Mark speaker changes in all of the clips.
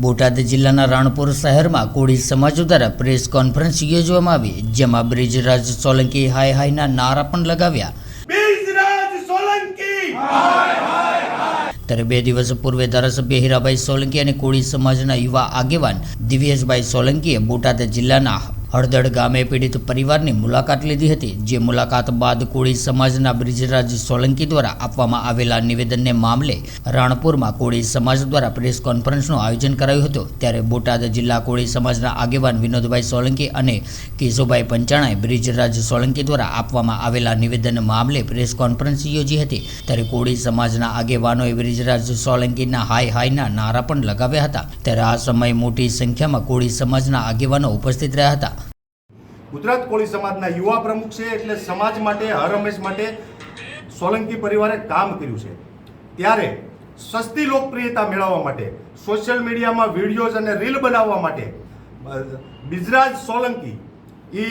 Speaker 1: બોટાદ જિલ્લાના રાણપુર શહેરમાં કોળી સમાજ દ્વારા પ્રેસ કોન્ફરન્સ યોજવામાં આવી જેમાં બ્રિજરાજ સોલંકી હાય હાયના નારા પણ લગાવ્યા. ત્યારે બે દિવસ પૂર્વે ધારાસભ્ય હીરાભાઈ સોલંકી અને કોળી સમાજના યુવા આગેવાન દિવ્યેશભાઈ સોલંકીએ બોટાદ જિલ્લાના હળદડ ગામે પીડિત પરિવારની મુલાકાત લીધી હતી, જે મુલાકાત બાદ કોળી સમાજના બ્રિજરાજ સોલંકી દ્વારા આપવામાં આવેલા નિવેદનને મામલે રાણપુરમાં કોળી સમાજ દ્વારા પ્રેસ કોન્ફરન્સનું આયોજન કરાયું હતું. ત્યારે બોટાદ જિલ્લા કોળી સમાજના આગેવાન વિનોદભાઈ સોલંકી અને કેશુભાઈ પંચાણાએ બ્રિજરાજ સોલંકી દ્વારા આપવામાં આવેલા નિવેદન મામલે પ્રેસ કોન્ફરન્સ યોજી હતી. ત્યારે કોળી સમાજના આગેવાનોએ બ્રિજરાજ સોલંકીના હાય હાયના નારા પણ લગાવ્યા હતા. ત્યારે આ સમયે મોટી સંખ્યામાં કોળી સમાજના આગેવાનો ઉપસ્થિત રહ્યા હતા.
Speaker 2: ગુજરાત કોળી સમાજના યુવા પ્રમુખ છે એટલે સમાજ માટે, હર હંમેશ માટે સોલંકી પરિવારે કામ કર્યું છે. ત્યારે સસ્તી લોકપ્રિયતા મેળવવા માટે, સોશિયલ મીડિયામાં વિડીયોઝ અને રીલ બનાવવા માટે બિજરાજ સોલંકી એ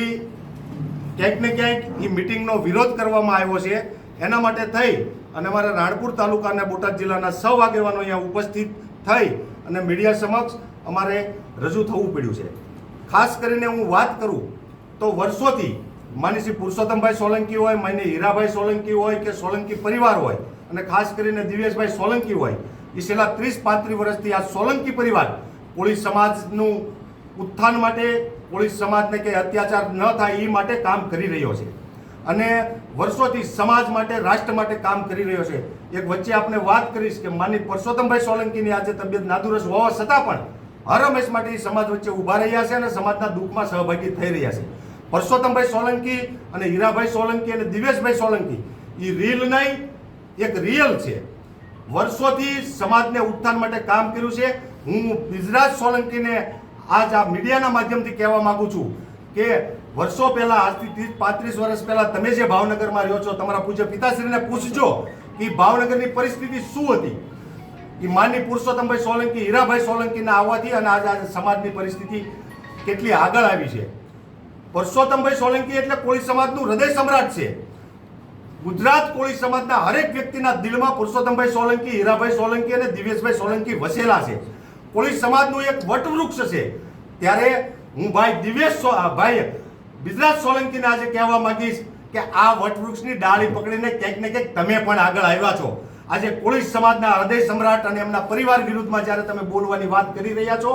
Speaker 2: ક્યાંક ને ક્યાંક એ મિટિંગનો વિરોધ કરવામાં આવ્યો છે. એના માટે થઈ અને અમારા રાણપુર તાલુકા અને બોટાદ જિલ્લાના સૌ આગેવાનો અહીંયા ઉપસ્થિત થઈ અને મીડિયા સમક્ષ અમારે રજૂ થવું પડ્યું છે. ખાસ કરીને હું વાત કરું તો વર્ષોથી માની શ્રી પુરુષોત્તમભાઈ સોલંકી હોય માની હીરાભાઈ સોલંકી હોય કે સોલંકી પરિવાર હોય અને ખાસ કરીને દિવ્યેશભાઈ સોલંકી હોય, એ છેલ્લા ત્રીસ પાંત્રીસ વર્ષથી આ સોલંકી પરિવાર કોળી સમાજનું ઉત્થાન માટે કોળી સમાજને કે અત્યાચાર ન થાય એ માટે કામ કરી રહ્યો છે. અને વર્ષોથી સમાજ માટે, રાષ્ટ્ર માટે કામ કરી રહ્યો છે. એક વચ્ચે આપણે વાત કરીશ કે માની પરસોત્તમભાઈ સોલંકીની આજે તબિયત નાદુરસ્ત હોવા છતાં પણ હર હંમેશ માટે સમાજ વચ્ચે ઊભા રહ્યા છે અને સમાજના દુઃખમાં સહભાગી થઈ રહ્યા છે. પરસોત્તમભાઈ સોલંકી અને હીરાભાઈ સોલંકી અને દિવેશભાઈ સોલંકી. એ રીલ નહીં, એક રિયલ છે. વર્ષોથી સમાજને ઉત્થાન માટે કામ કર્યું છે. હું બિજરાજ સોલંકીને આજ આ મીડિયાના માધ્યમથી કહેવા માગું છું કે વર્ષો પહેલા, આજથી ત્રીસ, પાંત્રીસ વર્ષ પહેલા તમે જે ભાવનગરમાં રહ્યો છો, તમારા પૂજ્ય પિતાશ્રીને પૂછજો કે ભાવનગરની પરિસ્થિતિ શું હતી. એ માનની પુરુષોત્તમભાઈ સોલંકી, હીરાભાઈ સોલંકીના આવવાથી અને આજે આજે સમાજની પરિસ્થિતિ કેટલી આગળ આવી છે. પરસોત્તમભાઈ સોલંકી એટલે કોળી સમાજનું હૃદય સમ્રાટ છે. ગુજરાત કોળી સમાજના હરેક વ્યક્તિના દિલમાં પુરુષોત્તમભાઈ સોલંકી, હીરાભાઈ સોલંકી અને દિવેશભાઈ સોલંકી વસેલા છે. કોળી સમાજનું એક વટવૃક્ષ છે. ત્યારે હું ભાઈ દિવેશ ભાઈ બિજરાજ સોલંકીને આજે કહેવા માંગીશ કે આ વટવૃક્ષની ડાળી પકડીને ક્યાંક ને ક્યાંક તમે પણ આગળ આવ્યા છો. આજે કોળી સમાજના હૃદય સમ્રાટ અને એમના પરિવાર વિરુદ્ધમાં જ્યારે તમે બોલવાની વાત કરી રહ્યા છો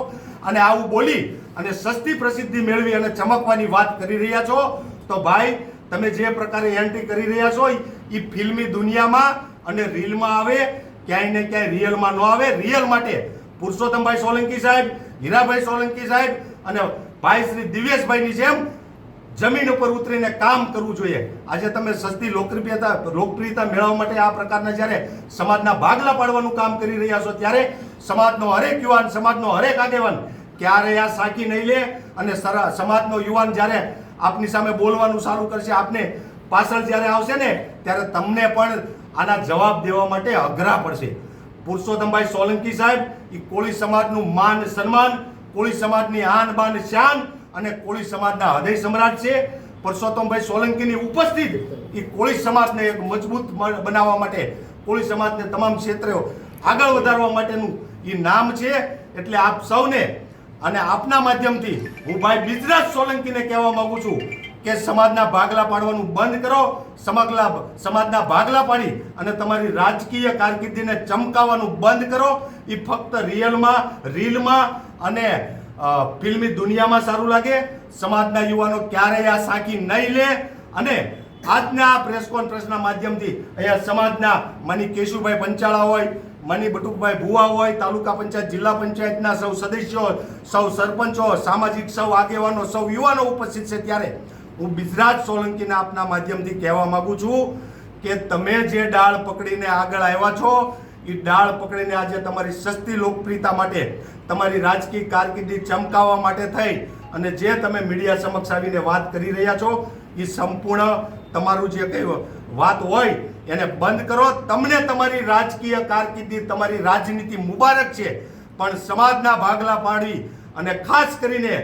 Speaker 2: અને આવું બોલી અને સસ્તી પ્રસિદ્ધિ મેળવી અને ચમકવાની વાત કરી રહ્યા છો, તો ભાઈ, તમે જે પ્રકારે એન્ટ્રી કરી રહ્યા છો એ ફિલ્મી દુનિયામાં અને રીલમાં આવે, ક્યાંય ને ક્યાંય રિયલમાં ન આવે. રિયલ માટે પુરુષોત્તમભાઈ સોલંકી સાહેબ, હીરાભાઈ સોલંકી સાહેબ અને ભાઈ શ્રી દિવ્યેશભાઈની જેમ જમીન ઉપર ઉતરીને કામ કરવું જોઈએ. આજે તમે સસ્તી લોકપ્રિયતા લોકપ્રિયતા મેળવવા માટે આ પ્રકારના જ્યારે સમાજના ભાગલા પાડવાનું કામ કરી રહ્યા છો, ત્યારે સમાજનો હરેક યુવાન, સમાજનો હરેક આગેવાન ક્યારે આ સાકી નહીં લે અને સમાજનો યુવાન જ્યારે આપની સામે બોલવાનું સારું કરશે, આપને પાછળ જ્યારે આવશે ને, ત્યારે તમને પણ આના જવાબ દેવા માટે અઘરા પડશે. પુરુષોત્તમભાઈ સોલંકી સાહેબ એ કોળી સમાજનું માન સન્માન, કોળી સમાજની આન બાન શાન અને કોળી સમાજના હૃદય સમ્રાટ છે. પરસોત્તમભાઈ સોલંકીની ઉપસ્થિત એ કોળી સમાજને એક મજબૂત બનાવવા માટે કોળી સમાજને તમામ ક્ષેત્રો આગળ વધારવા માટેનું એ નામ છે. એટલે આપ સૌને અને આપના માધ્યમથી હું ભાઈ બિજરાજ સોલંકીને કહેવા માગું છું કે સમાજના ભાગલા પાડવાનું બંધ કરો સમગલા સમાજના ભાગલા પાડી અને તમારી રાજકીય કારકિર્દીને ચમકાવવાનું બંધ કરો. એ ફક્ત રિયલમાં રીલમાં અને ફિલ્મી દુનિયામાં સારું લાગે, સમાજના યુવાનો ક્યારેય આ સાંકી નહીં લે. અને આજના આ પ્રેસ કોન્ફરન્સના માધ્યમથી અહીંયા સમાજના માની કેશુભાઈ પંચાળા હોય, મની બટુકભાઈ ભુવા હોય, તાલુકા પંચાયત, જિલ્લા પંચાયતના સૌ સદસ્યો સૌ સરપંચો સામાજિક સૌ આગેવાનો, સૌ યુવાનો ઉપસ્થિત છે ત્યારે હું બિજરાજ સોલંકીને આપના માધ્યમથી કહેવા માગું છું કે તમે જે ડાળ પકડીને આગળ આવ્યા છો એ ડાળ પકડીને આજે તમારી સસ્તી લોકપ્રિયતા માટે, તમારી રાજકીય કારકિર્દી ચમકાવવા માટે થઈ. અને જે તમે મીડિયા સમક્ષ આવીને વાત કરી રહ્યા છો એ સંપૂર્ણ તમારું જે કંઈ વાત હોય, એને બંધ કરો. તમને તમારી રાજકીય કારકિર્દી, તમારી રાજનીતિ મુબારક છે. પણ સમાજના ભાગલા પાડી અને ખાસ કરીને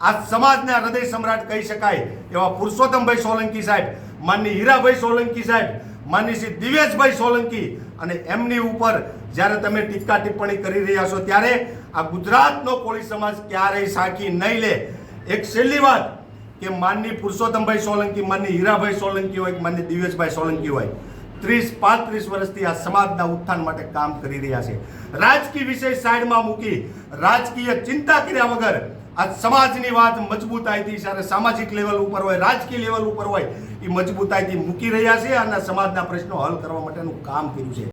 Speaker 2: આ સમાજના હૃદય સમ્રાટ કહી શકાય એવા પુરુષોત્તમભાઈ સોલંકી સાહેબ માનની હીરાભાઈ સોલંકી સાહેબ માનની શ્રી દિવેશભાઈ સોલંકી અને એમની ઉપર જ્યારે તમે ટીકા ટિપ્પણી કરી રહ્યા છો ત્યારે આ ગુજરાતનો કોળી સમાજ ક્યારેય સાખી નહીં લે. એક છેલ્લી વાત કે માનની પુરુષોત્તમભાઈ સોલંકી, માનની હીરાભાઈ સોલંકી હોય કે માનની દિવેશભાઈ સોલંકી હોય, ત્રીસ પાંત્રીસ વર્ષથી આ સમાજના ઉત્થાન માટે કામ કરી રહ્યા છે. રાજકીય વિષય સાઈડમાં મૂકી રાજકીય ચિંતા કર્યા વગર આ સમાજની વાત મજબૂતાઈથી જ્યારે સામાજિક લેવલ ઉપર હોય, રાજકીય લેવલ ઉપર હોય, એ મજબૂતાઈથી મૂકી રહ્યા છે અને સમાજના પ્રશ્નો હલ કરવા માટેનું કામ કર્યું છે.